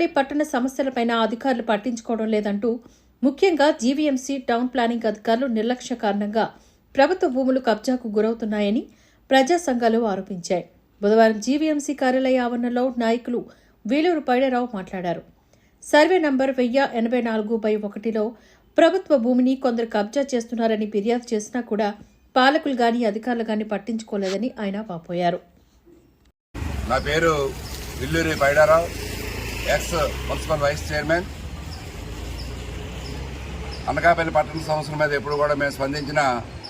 అలాగే పట్టణ సమస్యలపైన అధికారులు పట్టించుకోవడం లేదంటూ ముఖ్యంగా జీవీఎంసీ టౌన్ ప్లానింగ్ అధికారులు నిర్లక్ష్య కారణంగా ప్రభుత్వ భూములు కబ్జాకు గురవుతున్నాయని ప్రజా సంఘాలు ఆరోపించాయి. బుధవారం జీవీఎంసీ కార్యాలయ ఆవరణలో నాయకులు వేలూరు పైడరావు మాట్లాడారు. సర్వే నంబర్ వెయ్యి ఎనభై నాలుగు బై ఒకటిలో ప్రభుత్వ భూమిని కొందరు కబ్జా చేస్తున్నారని ఫిర్యాదు చేసినా కూడా పాలకులు గాని అధికారులు గాని పట్టించుకోలేదని ఆయన వాపోయారు. నా పేరు Villuri Paidarao. Ex municipal vice chairman. Anakapalli పట్టణ సంవత్సరం మీద ఎప్పుడు కూడా మేము స్పందించిన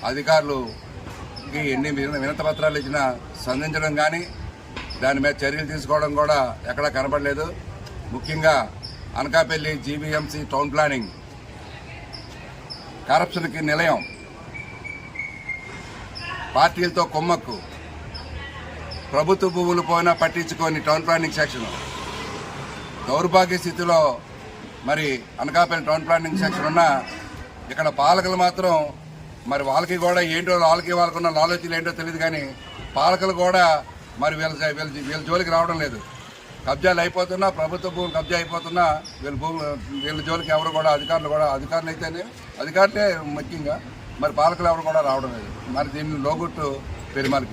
అధికారులుకి ఎన్ని వినత పత్రాలు ఇచ్చినా స్పందించడం కానీ దాని మీద చర్యలు తీసుకోవడం కూడా ఎక్కడా కనపడలేదు. ముఖ్యంగా అనకాపల్లి జీబీఎంసీ టౌన్ ప్లానింగ్. కరప్షన్కి నిలయం. పార్టీలతో కొమ్మక్కు. ప్రభుత్వ భూములు పోయినా పట్టించుకొని టౌన్ ప్లానింగ్ సెక్షన్. దౌర్భాగ్య స్థితిలో మరి అనకాపల్లి టౌన్ ప్లానింగ్ సెక్షన్ ఉన్న ఇక్కడ పాలకులు మాత్రం మరి వాళ్ళకి కూడా ఏంటో వాళ్ళకి వాళ్ళకున్న ఆలోచనలు ఏంటో తెలియదు కానీ పాలకులు కూడా మరి వీళ్ళ వీళ్ళ వీళ్ళ జోలికి రావడం లేదు. కబ్జాలు అయిపోతున్నా ప్రభుత్వ భూములు కబ్జా అయిపోతున్నా వీళ్ళ భూములు వీళ్ళ జోలికి ఎవరు కూడా అధికారులు కూడా అధికారులు అయితేనే అధికారులే ముఖ్యంగా మరి పాలకులు ఎవరు కూడా రావడం లేదు. మరి దీన్ని లోగుట్టు పెరుమాలు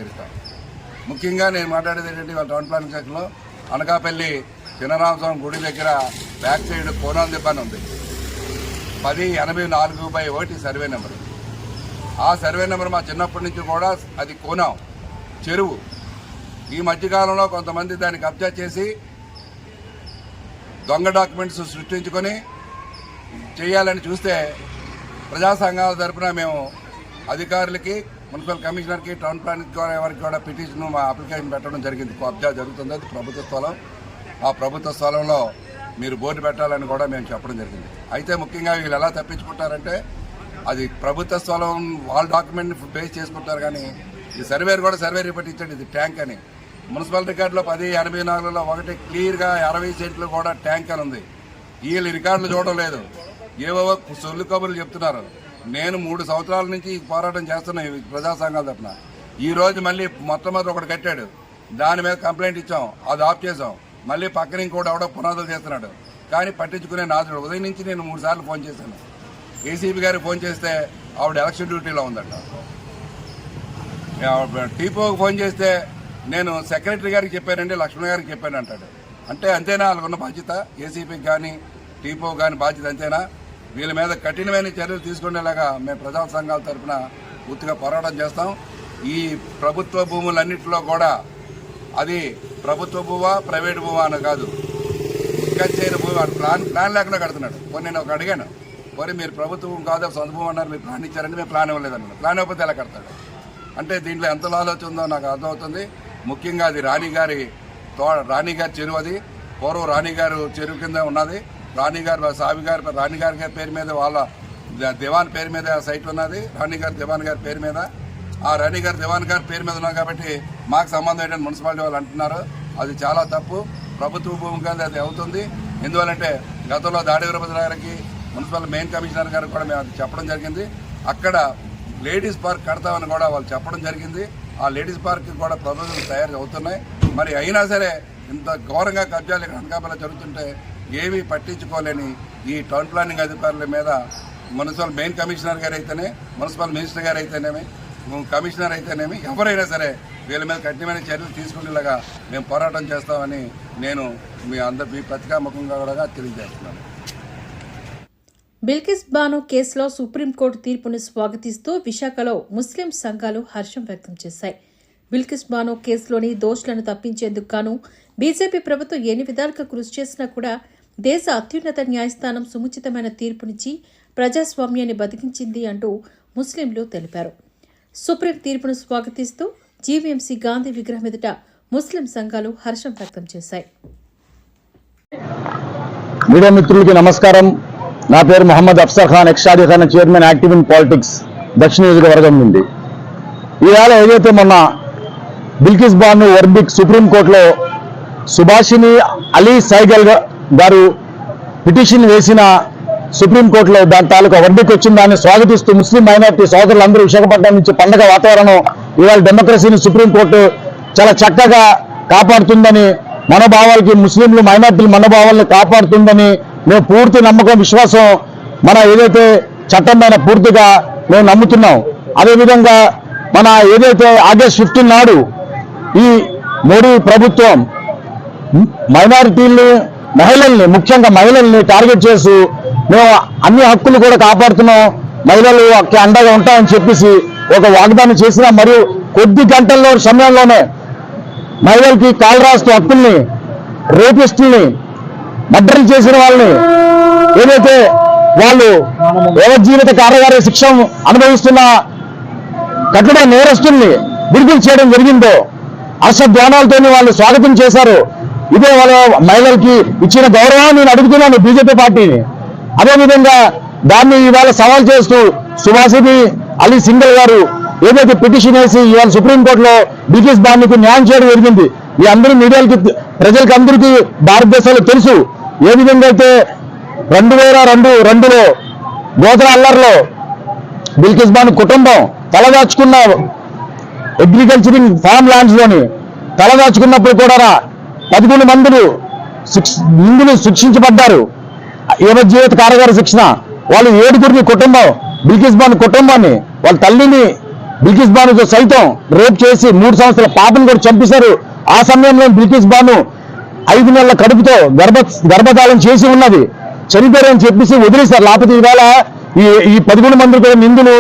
ముఖ్యంగా నేను మాట్లాడేది ఏంటంటే వాళ్ళ టౌన్ ప్లానింగ్ సెక్షన్లో అనకాపల్లి చిన్నరామస్వామి గుడి దగ్గర బ్యాక్ సైడ్ కోనాల దిబ్బాని ఉంది. పది ఎనభై నాలుగు బై ఒకటి సర్వే నెంబర్ ఆ సర్వే నెంబర్ మా చిన్నప్పటి నుంచి కూడా అది కోనం చెరువు. ఈ మధ్యకాలంలో కొంతమంది దాన్ని కబ్జా చేసి దొంగ డాక్యుమెంట్స్ సృష్టించుకొని చేయాలని చూస్తే ప్రజా సంఘాల తరపున మేము అధికారులకి మున్సిపల్ కమిషనర్కి టౌన్ ప్లానింగ్ ద్వారా వారికి కూడా పిటిషన్ మా అప్లికేషన్ పెట్టడం జరిగింది. కబ్జా జరుగుతుంది అది ప్రభుత్వ స్థలం. ఆ ప్రభుత్వ స్థలంలో మీరు బోర్డు పెట్టాలని కూడా మేము చెప్పడం జరిగింది. అయితే ముఖ్యంగా వీళ్ళు ఎలా తప్పించుకుంటారంటే అది ప్రభుత్వ స్థలం వాళ్ళ డాక్యుమెంట్ బేస్ చేసుకుంటారు కానీ ఈ సర్వేర్ కూడా సర్వే రిపోర్ట్ ఇచ్చాడు ఇది ట్యాంక్ అని. మున్సిపల్ రికార్డులో పది ఎనభై నాలుగులో ఒకటి క్లియర్గా అరవై సెంట్లు కూడా ట్యాంక్ అని ఉంది. వీళ్ళు రికార్డులు చూడడం లేదు. ఏవో సొల్లు కబుర్లు చెప్తున్నారు. నేను మూడు సంవత్సరాల నుంచి పోరాటం చేస్తున్నా ప్రజా సంఘాల తరఫున ఈ రోజు మళ్ళీ మొట్టమొదటి ఒకటి కట్టాడు. దాని మీద కంప్లైంట్ ఇచ్చాం అది ఆఫ్ చేసాం మళ్ళీ పక్కన ఇంకోటి ఎవడో పునాదులు చేస్తున్నాడు. కానీ పట్టించుకునే నాదుడు. ఉదయం నుంచి నేను మూడు సార్లు ఫోన్ చేశాను. ఏసీబీ గారికి ఫోన్ చేస్తే ఆవిడ ఎలక్షన్ డ్యూటీలో ఉందట. టీపోకి ఫోన్ చేస్తే నేను సెక్రటరీ గారికి చెప్పానండి లక్ష్మణ్ గారికి చెప్పాను అంటాడు. అంటే అంతేనా? వాళ్ళకున్న బాధ్యత? ఏసీపీకి కానీ టీపో కానీ బాధ్యత అంతేనా? వీళ్ళ మీద కఠినమైన చర్యలు తీసుకునేలాగా మేము ప్రజా సంఘాల తరఫున పూర్తిగా పోరాటం చేస్తాం. ఈ ప్రభుత్వ భూములన్నింటిలో కూడా అది ప్రభుత్వ భూవా ప్రైవేట్ భూవా అని కాదు. చేయని భూమి వాడు ప్లాన్ ప్లాన్ లేకుండా కడుతున్నాడు. పోనీ నేను ఒక అడిగాను. పోనీ మీరు ప్రభుత్వం కాదు సొంత భూమి అన్నారు మీరు ప్లాన్ ఇచ్చారంటే మేము ప్లాన్ ఇవ్వలేదన్నారు ప్లాన్ ఇవ్వకపోతే ఎలా కడతాడు? అంటే దీంట్లో ఎంత ఆలోచన ఉందో నాకు అర్థమవుతుంది. ముఖ్యంగా అది రాణి గారి తో రాణి గారి చెరువు అది. పూర్వం రాణి గారు చెరువు కింద ఉన్నది. రాణి గారు సావి గారి రాణిగారి గారి పేరు మీద వాళ్ళ దివాన్ పేరు మీద సైట్ ఉన్నది. రాణి గారి దివాన్ గారి పేరు మీద. ఆ రెడ్డి గారు దివాన్ గారి పేరు మీద ఉన్నాం కాబట్టి మాకు సంబంధం ఏంటంటే మున్సిపాలిటీ వాళ్ళు అంటున్నారు. అది చాలా తప్పు. ప్రభుత్వ భూమి కాదు అది అవుతుంది. ఎందువల్లంటే గతంలో దాడి వీరభద్ర గారికి మున్సిపల్ మెయిన్ కమిషనర్ గారికి కూడా మేము అది చెప్పడం జరిగింది. అక్కడ లేడీస్ పార్క్ కడతామని కూడా వాళ్ళు చెప్పడం జరిగింది. ఆ లేడీస్ పార్క్ కూడా ప్రభుత్వం తయారు అవుతున్నాయి. మరి అయినా సరే ఇంత ఘోరంగా కబ్జాలు ఇక్కడ అనకాపల్లి జరుగుతుంటే ఏమీ పట్టించుకోలేని ఈ టౌన్ ప్లానింగ్ అధికారుల మీద మున్సిపల్ మెయిన్ కమిషనర్ గారు అయితేనే మున్సిపల్ మినిస్టర్ గారు అయితేనేమి కమిషనర్ అయితేనేమి ఎవరైనా సరే వీళ్ళ మీద కఠినమైన చర్యలు తీసుకునేలాగా మేము పోరాటం చేస్తామని నేను మీ అందరి మీ ప్రతికాముఖంగా కూడా తెలియజేస్తున్నాను. బిల్కిస్ బాను కేసులో సుప్రీంకోర్టు తీర్పును స్వాగతిస్తూ విశాఖలో ముస్లిం సంఘాలు హర్షం వ్యక్తం చేశాయి. బిల్కిస్ బాను కేసులోని దోషులను తప్పించేందుకు గాను బీజేపీ ప్రభుత్వం ఎన్ని విధాలుగా కృషి చేసినా కూడా దేశ అత్యున్నత న్యాయస్థానం సుముచితమైన తీర్పునిచ్చి ప్రజాస్వామ్యాన్ని బతికించింది అంటూ ముస్లింలు తెలిపారు. సుప్రీం తీర్పును స్వాగతిస్తూ జీవీఎంసీ గాంధీ విగ్రహం ఎదుట ముస్లిం సంఘాలు హర్షం వ్యక్తం చేశాయి. మీడియా మిత్రులకి నమస్కారం. నా పేరు మొహమ్మద్ అఫ్సర్ ఖాన్ ఎక్స్షాదీ ఖాన్ చైర్మన్ యాక్టివ్ ఇన్ పాలిటిక్స్ దక్షిణ నియోజకవర్గం నుండి. ఈవేళ ఏదైతే మొన్న బిల్కిస్ బాను వర్బిక్ సుప్రీంకోర్టులో సుభాషిని అలీ సైగల్ గారు పిటిషన్ వేసిన సుప్రీంకోర్టులో దాని తాలూకా వడ్డీకి వచ్చిన దాన్ని స్వాగతిస్తూ ముస్లిం మైనార్టీ సోదరులందరూ విశాఖపట్నం నుంచి పండగ వాతావరణం ఇవాళ డెమోక్రసీని సుప్రీంకోర్టు చాలా చక్కగా కాపాడుతుందని మనోభావాలకి ముస్లింలు మైనార్టీల మనోభావాలను కాపాడుతుందని మేము పూర్తి నమ్మకం విశ్వాసం మన ఏదైతే చట్టం పైన పూర్తిగా మేము నమ్ముతున్నాం. అదేవిధంగా మన ఏదైతే ఆగస్ట్ ఫిఫ్టీన్ నాడు ఈ మోడీ ప్రభుత్వం మైనారిటీలు మహిళల్ని ముఖ్యంగా మహిళల్ని టార్గెట్ చేసి మేము అన్ని హక్కులు కూడా కాపాడుతున్నాం. మహిళలు అండగా ఉంటామని చెప్పేసి ఒక వాగ్దానం చేసిన మరియు కొద్ది గంటల్లో సమయంలోనే మహిళలకి కాలు రాస్తూ హక్కుల్ని రేపిస్టుల్ని మర్డర్లు చేసిన వాళ్ళని ఏదైతే వాళ్ళు జీవిత కారాగార శిక్ష అనుభవిస్తున్న కఠిన నేరస్తుల్ని విడుదల చేయడం జరిగిందో హర్షధ్వానాలతో వాళ్ళు స్వాగతం చేశారు. ఇదే వాళ్ళ మహిళలకి ఇచ్చిన గౌరవం నేను అడుగుతున్నాను బీజేపీ పార్టీని. అదేవిధంగా దాన్ని ఇవాళ సవాల్ చేస్తూ సుభాషిని అలీ సింగల్ గారు ఏదైతే పిటిషన్ వేసి ఇవాళ సుప్రీంకోర్టులో బ్రిటిష్ బాండ్కి న్యాయం చేయడం జరిగింది ఈ అందరూ మీడియాలకి ప్రజలకి అందరికీ భారతదేశంలో తెలుసు. ఏ విధంగా అయితే రెండు వేల రెండు రెండులో గోత్ర అల్లర్లో బిల్కిస్ బాను కుటుంబం తలదాచుకున్న అగ్రికల్చరింగ్ ఫామ్ ల్యాండ్స్లోని తలదాచుకున్నప్పుడు కూడా పదకొండు మందులు శిక్ష నిందులు శిక్షించబడ్డారు. జీవిత కారాగార శిక్షణ. వాళ్ళు ఏడుగురిని కుటుంబం బిల్కిస్ బాను కుటుంబాన్ని వాళ్ళ తల్లిని బిల్కిస్ బాను సైతం రేప్ చేసి మూడు సంవత్సరాల పాపను కూడా చంపేశారు. ఆ సమయంలో బిల్కిస్ బాను ఐదు నెలల కడుపుతో గర్భ గర్భధారం చేసి ఉన్నది. చనిపోయారని చెప్పేసి వదిలేశారు. లేకపోతే ఈవేళ ఈ ఈ పదకొండు మంది కూడా నిందులు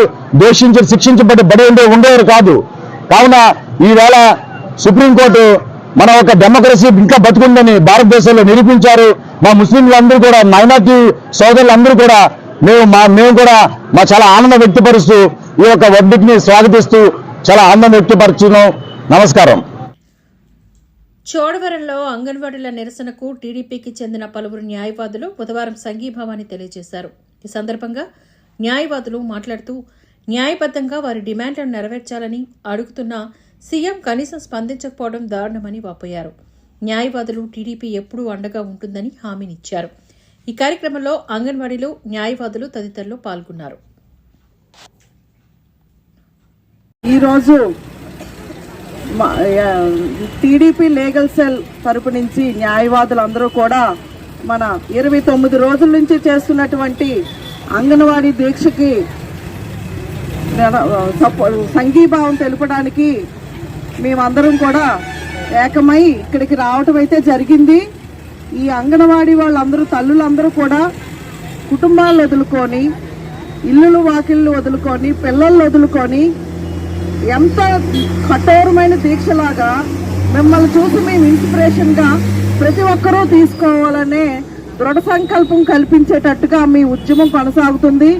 దోషించి శిక్షించబడి బడి ఉండే ఉండేవారు కాదు. కావున ఈవేళ సుప్రీంకోర్టు మన ఒక డెమోక్రసీ ఇంకా బతుకుందని భారతదేశంలో నిరూపించారు. మా ముస్లింలందరూ కూడా మైనార్టీ సోదరులందరూ కూడా మేము మా మేము కూడా మా చాలా ఆనందం వ్యక్తపరుస్తూ ఈ యొక్క వడ్డీని స్వాగతిస్తూ చాలా ఆనందం వ్యక్తపరుచున్నాం నమస్కారం. చోడవరంలో అంగన్వాడీల నిరసనకు టీడీపీకి చెందిన పలువురు న్యాయవాదులు బుధవారం సంఘీభావాన్ని తెలియజేశారు. ఈ సందర్భంగా న్యాయవాదులు మాట్లాడుతూ న్యాయబద్దంగా వారి డిమాండ్లను నెరవేర్చాలని అడుగుతున్న సీఎం కనీసం స్పందించకపోవడం దారుణమని వాపోయారు. న్యాయవాదులు టీడీపీ ఎప్పుడూ అండగా ఉంటుందని హామీనిచ్చారు. ఈ కార్యక్రమంలో అంగన్వాడీలు న్యాయవాదులు తదితరులు పాల్గొన్నారు. ఈరోజు టీడీపీ లీగల్ సెల్ తరపు నుంచి న్యాయవాదులందరూ కూడా మన ఇరవై తొమ్మిది రోజుల నుంచి చేస్తున్నటువంటి అంగన్వాడీ దీక్షకి సంఘీభావం తెలుపడానికి మేమందరం కూడా ఏకమై ఇక్కడికి రావటం అయితే జరిగింది. ఈ అంగన్వాడీ వాళ్ళందరూ తల్లులందరూ కూడా కుటుంబాలను వదులుకొని ఇల్లులు వాకిళ్ళు వదులుకొని పిల్లలు వదులుకొని ఎంత కఠోరమైన దీక్షలాగా మిమ్మల్ని చూసి మేము ఇన్స్పిరేషన్గా ప్రతి ఒక్కరూ తీసుకోవాలనే దృఢ సంకల్పం కల్పించేటట్టుగా మీ ఉద్యమం కొనసాగుతుంది.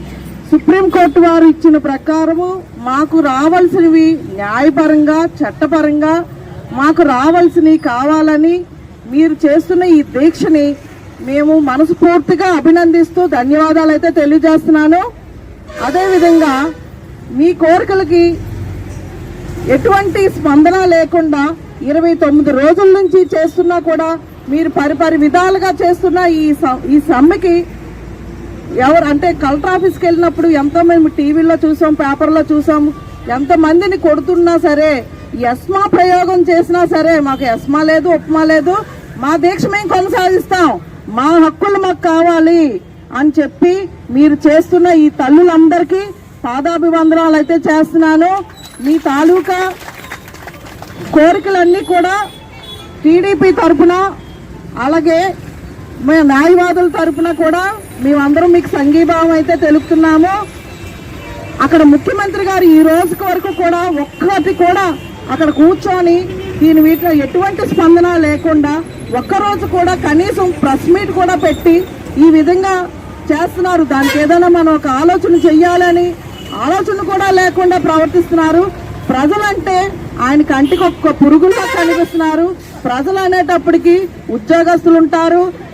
సుప్రీంకోర్టు వారు ఇచ్చిన ప్రకారము మాకు రావాల్సినవి న్యాయపరంగా చట్టపరంగా మాకు రావాల్సినవి కావాలని మీరు చేస్తున్న ఈ దీక్షని మేము మనస్ఫూర్తిగా అభినందిస్తూ ధన్యవాదాలు అయితే తెలియజేస్తున్నాను. అదేవిధంగా మీ కోరికలకి ఎటువంటి స్పందన లేకుండా ఇరవై తొమ్మిది రోజుల నుంచి చేస్తున్నా కూడా మీరు పరిపరి విధాలుగా చేస్తున్న ఈ ఈ సమ్మెకి ఎవరు అంటే కలెక్టర్ ఆఫీస్కి వెళ్ళినప్పుడు ఎంతో మేము టీవీలో చూసాం పేపర్లో చూసాం. ఎంతమందిని కొడుతున్నా సరే ఎస్మా ప్రయోగం చేసినా సరే మాకు ఎస్మా లేదు ఉప్మా లేదు. మా దీక్ష మేము కొనసాగిస్తాం. మా హక్కులు మాకు కావాలి అని చెప్పి మీరు చేస్తున్న ఈ తల్లులందరికీ పాదాభివందనాలు అయితే చేస్తున్నాను. మీ తాలూకా కోరికలన్నీ కూడా టీడీపీ తరఫున అలాగే మా న్యాయవాదుల తరఫున కూడా మేమందరం మీకు సంఘీభావం అయితే తెలుపుతున్నాము. అక్కడ ముఖ్యమంత్రి గారు ఈ రోజు వరకు కూడా ఒక్కటి కూడా అక్కడ కూర్చొని దీని వీటిలో ఎటువంటి స్పందన లేకుండా ఒక్కరోజు కూడా కనీసం ప్రెస్ మీట్ కూడా పెట్టి ఈ విధంగా చేస్తున్నారు. దానికి ఏదైనా మనం ఒక ఆలోచన చెయ్యాలని ఆలోచన కూడా లేకుండా ప్రవర్తిస్తున్నారు. ప్రజలంటే ఆయన కంటికి ఒక్క పురుగులా కనిపిస్తున్నారు. ప్రజలు అనేటప్పటికీ ఉద్యోగస్తులు ఉంటారు.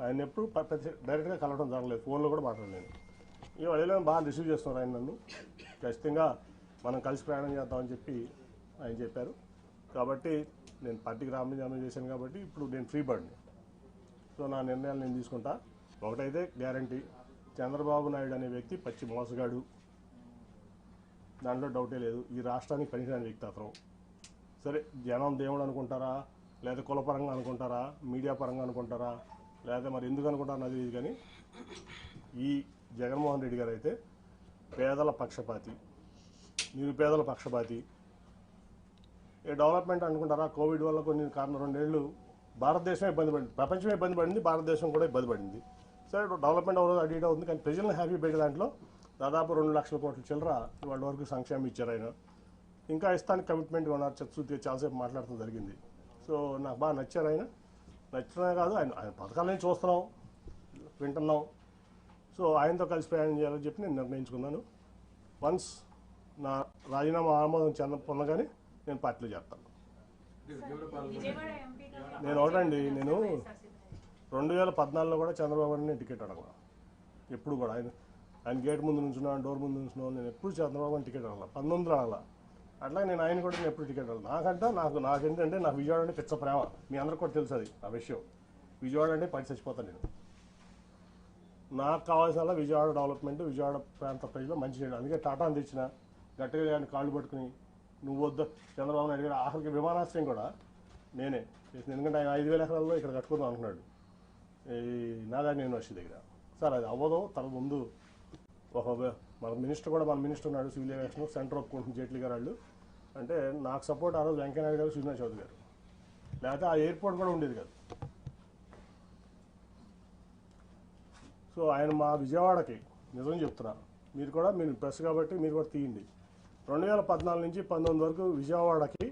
ఆయన ఎప్పుడు డైరెక్ట్గా కలవడం జరగలేదు. ఫోన్లో కూడా మాట్లాడలేను ఈ ఏదో బాగా రిసీవ్ చేస్తున్నారు ఆయన నన్ను. ఖచ్చితంగా మనం కలిసి ప్రయాణం చేద్దామని చెప్పి ఆయన చెప్పారు. కాబట్టి నేను పార్టీకి రామజామ చేశాను కాబట్టి ఇప్పుడు నేను ఫ్రీ బర్డ్ని. సో నా నిర్ణయాలు నేను తీసుకుంటా. ఒకటైతే గ్యారంటీ. చంద్రబాబు నాయుడు అనే వ్యక్తి పచ్చి మోసగాడు. దాంట్లో డౌటే లేదు. ఈ రాష్ట్రానికి పనికిరాని వ్యక్తి అతను. సరే జనం దేవుడు అనుకుంటారా? లేదా కులపరంగా అనుకుంటారా? మీడియా పరంగా అనుకుంటారా? లేదా మరి ఎందుకు అనుకుంటారా నాకు తెలియదు కానీ ఈ జగన్మోహన్ రెడ్డి గారు అయితే పేదల పక్షపాతి నిరుపేదల పక్షపాతి. ఏ డెవలప్మెంట్ అనుకుంటారా? కోవిడ్ వల్ల కొన్ని కారణం రెండేళ్ళు భారతదేశం ఇబ్బంది పడింది. ప్రపంచమే ఇబ్బంది పడింది భారతదేశం కూడా ఇబ్బంది పడింది. సరే డెవలప్మెంట్ అవ్వదు అటు ఇటు కానీ ప్రజలను హ్యాపీ పెట్టే దాంట్లో దాదాపు రెండు లక్షల కోట్ల చిల్లర వాళ్ళ వరకు సంక్షేమం ఇచ్చారు ఆయన. ఇంకా ఇస్తానికి కమిట్మెంట్ ఉన్నారు చచ్చుతీ చాలాసేపు మాట్లాడటం జరిగింది. సో నాకు బాగా నచ్చారు ఆయన. నచ్చడమే కాదు ఆయన ఆయన పథకాలని చూస్తున్నాం వింటున్నాం సో ఆయనతో కలిసి ప్రయాణం చేయాలని చెప్పి నేను నిర్ణయించుకున్నాను. వన్స్ నా రాజీనామా ఆమోదం చెంద పొందగానే నేను పార్టీలో చేస్తాను నేను ఒకటండి నేను రెండు వేల పద్నాలుగులో కూడా చంద్రబాబు గారిని నేను టికెట్ అడగల. ఎప్పుడు కూడా ఆయన ఆయన గేట్ ముందు నుంచున్నా డోర్ ముందు నుంచున్నా నేను ఎప్పుడు చంద్రబాబు గారిని టికెట్ అడగల. పంతొమ్మిది అడగల. అట్లా నేను ఆయన కూడా నేను ఎప్పుడు టికెట్ అడగల నాకంటే నాకు నాకేంటంటే నాకు విజయవాడ అంటే పిచ్చ ప్రేమ. మీ అందరికి కూడా తెలుసు అది ఆ విషయం. విజయవాడ అంటే పని చచ్చిపోతాను నేను. నాకు కావాల్సిన విజయవాడ డెవలప్మెంట్ విజయవాడ ప్రాంత ప్రజలు మంచి చేయడం. అందుకే టాటాని తెచ్చిన గట్టిగా ఆయన కాళ్ళు పట్టుకుని నువ్వు వద్దు. చంద్రబాబు నాయుడు గారు ఆఖరికి విమానాశ్రయం కూడా నేనే. చేసిన ఎందుకంటే ఆయన ఐదు వేల ఎకరాల్లో ఇక్కడ కట్టుకుందాం అనుకున్నాడు. ఈ నాగార్జున యూనివర్సిటీ దగ్గర. సార్ అది అవ్వదు తన ముందు ఒక మన మినిస్టర్ కూడా మన మినిస్టర్ ఉన్నాడు సివిల్ ఏవియేషన్ సెంటర్ ఒప్పుకుంటుంది జైట్లీ గారు వాళ్ళు. అంటే నాకు సపోర్ట్ ఆ రోజు వెంకయ్యనాయుడు గారు శ్రీనివాస్ చౌదరి గారు. లేకపోతే ఆ ఎయిర్పోర్ట్ కూడా ఉండేది కాదు. సో ఆయన మా విజయవాడకి నిజం చెప్తున్నా. మీరు కూడా మీరు ప్రెస్ కాబట్టి మీరు కూడా తీయండి. రెండు వేల పద్నాలుగు నుంచి పంతొమ్మిది వరకు విజయవాడకి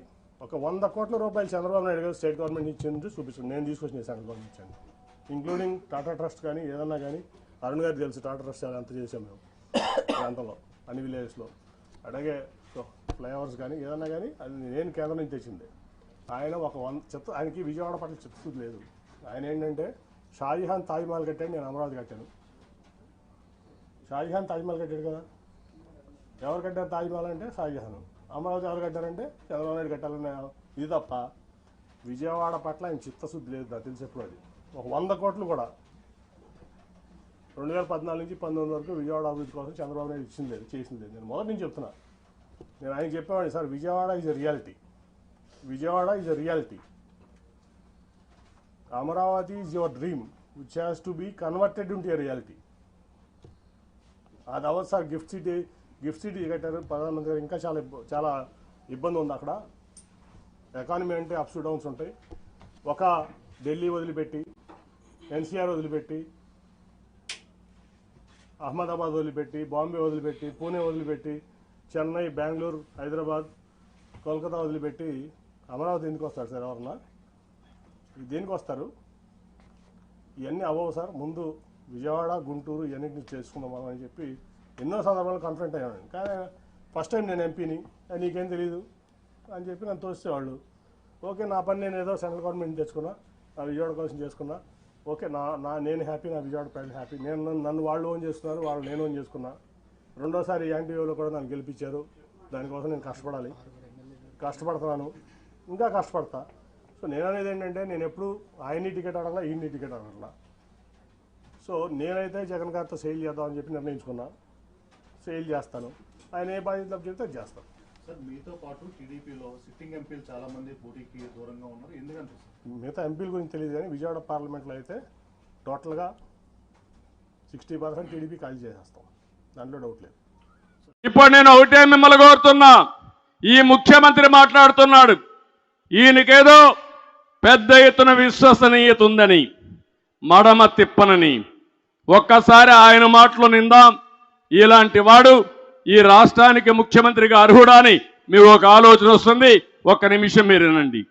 ఒక వంద కోట్ల రూపాయలు చంద్రబాబు నాయుడు గారు స్టేట్ గవర్నమెంట్ ఇచ్చింది చూపిస్తుంది. నేను తీసుకొచ్చిన సెంట్రల్ గవర్నమెంట్ ఇచ్చాను. ఇంక్లూడింగ్ టాటా ట్రస్ట్ కానీ ఏదన్నా కానీ అరుణ్ గారికి తెలుసు టాటా ట్రస్ట్ చాలా ఎంత చేసాం మేము. ప్రాంతంలో అన్ని విలేజెస్లో అలాగే ఫ్లైఓవర్స్ కానీ ఏదన్నా కానీ అది నేను కేంద్రం నుంచి తెచ్చింది. ఆయన ఒక వంద చెత్త ఆయనకి విజయవాడ పట్ల చిత్తశుద్ధి లేదు. ఆయన ఏంటంటే షాజహాన్ తాజ్మహల్ కట్టాను నేను అమరావతి కట్టాను. షాజహాన్ తాజ్మహల్ కట్టాడు కదా. ఎవరు కట్టారు తాజ్మహల్ అంటే షాజహాన్. అమరావతి ఎవరు కట్టారంటే చంద్రబాబు నాయుడు కట్టాలన్న ఇది తప్ప విజయవాడ పట్ల ఆయన చిత్తశుద్ధి లేదు నాకు తెలిసేప్పుడు అది. ఒక వంద కోట్లు కూడా రెండు వేల పద్నాలుగు నుంచి పంతొమ్మిది వరకు విజయవాడ అభివృద్ధి కోసం చంద్రబాబు నాయుడు ఇచ్చింది లేదు చేసింది. లేదు నేను మొదటి నుంచి చెప్తున్నా. నేను ఆయన చెప్పేవాడిని sir Vijayawada is a reality Vijayawada is a reality Amaravati is your dream which has to be converted into a reality అది అవ్వదు sir gift city gift city కట్టారు. ప్రధానమంత్రి గారు ఇంకా చాలా చాలా ఇబ్బంది ఉంది అక్కడ. ఎకానమీ అంటే అప్స్ డౌన్స్ ఉంటాయి. ఒక ఢిల్లీ వదిలిపెట్టి ఎన్సీఆర్ వదిలిపెట్టి అహ్మదాబాద్ వదిలిపెట్టి బాంబే వదిలిపెట్టి పూణే వదిలిపెట్టి చెన్నై బెంగళూరు హైదరాబాద్ కోల్కతా వదిలిపెట్టి అమరావతి ఎందుకు వస్తారు సార్ ఎవరన్నా? దేనికి వస్తారు? ఇవన్నీ అవ్వవు సార్. ముందు విజయవాడ గుంటూరు ఇవన్నింటిని చేసుకుందాం మనం అని చెప్పి ఎన్నో సందర్భాలు కన్ఫరెంట్ అయ్యాను కానీ ఫస్ట్ టైం నేను ఎంపీని నీకేం తెలియదు అని చెప్పి నన్ను తోసేవాళ్ళు. ఓకే నా పని నేను ఏదో సెంట్రల్ గవర్నమెంట్ తెచ్చుకున్నా విజయవాడ కోసం చేసుకున్నా. ఓకే నా నా నేను హ్యాపీ నా విజయవాడ ప్రజలు హ్యాపీ. నేను నన్ను- వాళ్ళు ఓన్ చేసుకున్నారు వాళ్ళు నేను ఓన్ చేసుకున్నా. రెండోసారి యాంటీవీలో కూడా నన్ను గెలిపించారు. దానికోసం నేను కష్టపడాలి. కష్టపడుతున్నాను. ఇంకా కష్టపడతా. సో నేను అనేది ఏంటంటే నేను ఎప్పుడు ఆయన్ని టికెట్ అడగలా ఈయన్ని టికెట్ అడగలా. సో నేనైతే జగన్ గారితో సేల్ చేద్దామని చెప్పి నిర్ణయించుకున్నా. సేల్ చేస్తాను. ఆయన ఏ బాధ్యత చెప్తే అది చేస్తాను. సార్ మీతో పాటు టీడీపీలో సిట్టింగ్ ఎంపీలు చాలా మంది పోటీకి దూరంగా ఉన్నారు. ఎందుకంటే సార్? మిగతా ఎంపీల గురించి తెలియదు కానీ విజయవాడ పార్లమెంట్లో అయితే టోటల్గా సిక్స్టీ పర్సెంట్ టీడీపీ ఖాళీ చేసేస్తాం. దాంట్లో డౌట్ లేదు. ఇప్పుడు నేను ఒకటే మిమ్మల్ని కోరుతున్నా. ఈ ముఖ్యమంత్రి మాట్లాడుతున్నాడు. ఈయనకేదో పెద్ద ఎత్తున విశ్వసనీయత ఉందని మడమ తిప్పనని. ఒక్కసారి ఆయన మాటలు నిందాం. ఇలాంటి వాడు ఈ రాష్ట్రానికి ముఖ్యమంత్రిగా అర్హుడా అని మీకు ఒక ఆలోచన వస్తుంది. ఒక్క నిమిషం మీరు వినండి.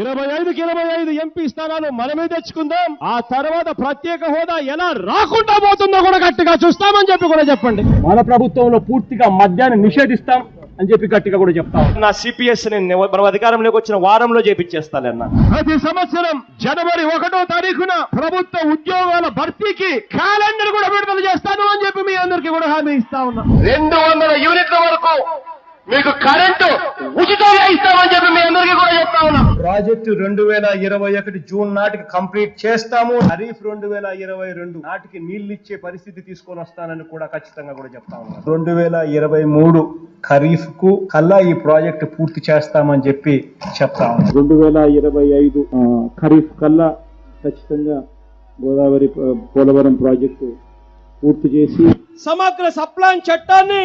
ఇరవై ఐదుకి ఇరవై ఐదు ఎంపీ స్థానాలు మనమే తెచ్చుకుందాం. ఆ తర్వాత ప్రత్యేక హోదా ఎలా రాకుండా పోతుందో కూడా గట్టిగా చూస్తామని చెప్పి కూడా చెప్పండి. మన ప్రభుత్వంలో పూర్తిగా మద్యాన్ని నిషేధిస్తాం. అని చెప్పి గట్టిగా కూడా చెప్తాం నా సిపిఎస్ మనం అధికారంలోకి వచ్చిన వారంలో చేపించేస్తానన్న ప్రతి సంవత్సరం జనవరి ఒకటో తారీఖున ప్రభుత్వ ఉద్యోగాల భర్తీకి క్యాలెండర్ కూడా విడుదల చేస్తాను అని చెప్పి మీ అందరికీ కూడా హామీ ఇస్తా ఉన్నా. రెండు వందల యూనిట్ల వరకు మీకు కరెంటు ఉచితంగా ఇస్తామని చెప్పి మీ అందరికీ కూడా చెప్తా ఉన్నా. ప్రాజెక్టు రెండు వేల ఇరవై ఒకటి జూన్ నాటికి కంప్లీట్ చేస్తాము. ఖరీఫ్ రెండు వేల ఇరవై రెండు నాటికి నీళ్ళు ఇచ్చే పరిస్థితి తీసుకొని వస్తానని కూడా ఖచ్చితంగా కూడా చెప్తా ఉన్నా. రెండు వేల ఇరవై మూడు ఖరీఫ్కు కల్లా ఈ ప్రాజెక్టు పూర్తి చేస్తామని చెప్పి చెప్తా ఉన్నా. రెండు వేల ఇరవై ఐదు ఖరీఫ్ కల్లా ఖచ్చితంగా గోదావరి పోలవరం ప్రాజెక్టు పూర్తి చేసి సమగ్ర సప్లాన్ చట్టాన్ని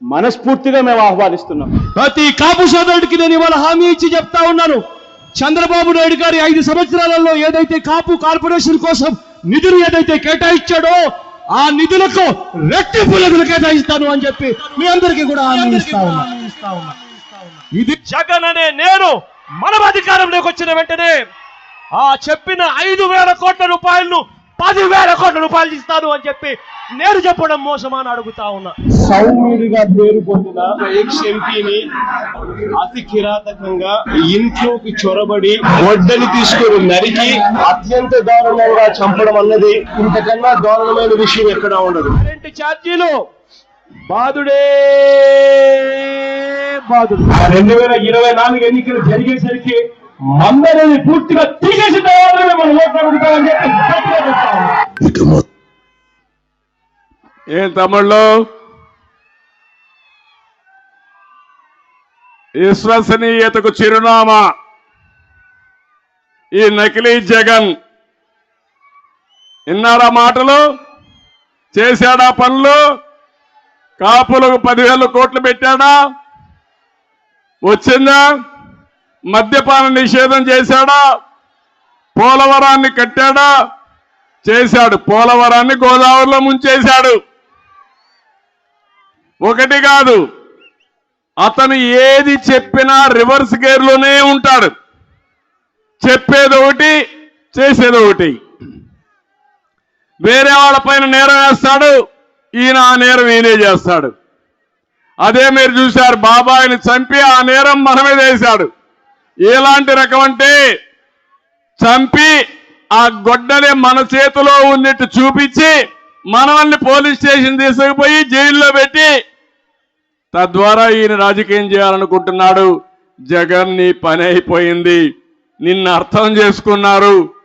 మనస్ఫూర్తిగా మేము ఆహ్వానిస్తున్నాం. ప్రతి కాపు సోదరుడికి నేను ఇవాళ హామీ ఇచ్చి చెప్తా ఉన్నాను. చంద్రబాబు నాయుడు గారి ఐదు సంవత్సరాలలో ఏదైతే కాపు కార్పొరేషన్ కోసం నిధులు ఏదైతే కేటాయించాడో ఆ నిధులకు రెట్టింపు నిధులు కేటాయిస్తాను అని చెప్పి మీ అందరికీ కూడా ఉన్నా. ఇది జగన్ అనే నేను మనం అధికారంలోకి వచ్చిన వెంటనే ఆ చెప్పిన ఐదు వేల కోట్ల రూపాయలను పదివేల కోట్ల రూపాయలు ఇస్తాను అని చెప్పి నేను చెప్పడం మోసమా అని అడుగుతా ఉన్నా. సౌమ్యుడిగా పేరు పొందిన ఎక్స్ ఎంపీని అతి కిరాతకంగా ఇంట్లోకి చొరబడి గొడ్డలి తీసుకొని నరికి అత్యంత దారుణంగా చంపడం అన్నది ఇంతకన్నా దారుణమైన విషయం ఎక్కడా ఉండదు. కరెంటు ఛార్జీలు బాధుడే బాధుడు రెండు వేల ఇరవై నాలుగు ఎన్నికలు జరిగేసరికి మందరిని పూర్తిగా తీసేసిన తర్వాత మనం ఓట్లు అడుగుతామని చెప్పి. ఏం తమ్ముళ్ళు? విశ్వసనీయతకు చిరునామా. ఈ నకిలీ జగన్ విన్నారా మాటలు చేశాడా పనులు కాపులకు పదివేల కోట్లు పెట్టాడా వచ్చిందా? మద్యపాన నిషేధం చేశాడా? పోలవరాన్ని కట్టాడా? చేశాడు. పోలవరాన్ని గోదావరిలో ముంచేశాడు. ఒకటి కాదు అతను ఏది చెప్పినా రివర్స్ గేర్లోనే ఉంటాడు. చెప్పేది ఒకటి చేసేది ఒకటి. వేరే వాళ్ళపైన నేరం వేస్తాడు ఈయన ఆ నేరం ఈయనే చేస్తాడు. అదే మీరు చూశారు బాబాయిని చంపి ఆ నేరం మనమే చేశాడు. ఎలాంటి రకం అంటే చంపి ఆ గొడ్డని మన చేతిలో ఉన్నట్టు చూపించి మనల్ని పోలీస్ స్టేషన్ తీసుకుపోయి జైల్లో పెట్టి తద్వారా ఈయన రాజకీయం చేయాలనుకుంటున్నాడు. జగన్ నీ పని అయిపోయింది. నిన్ను అర్థం చేసుకున్నారు.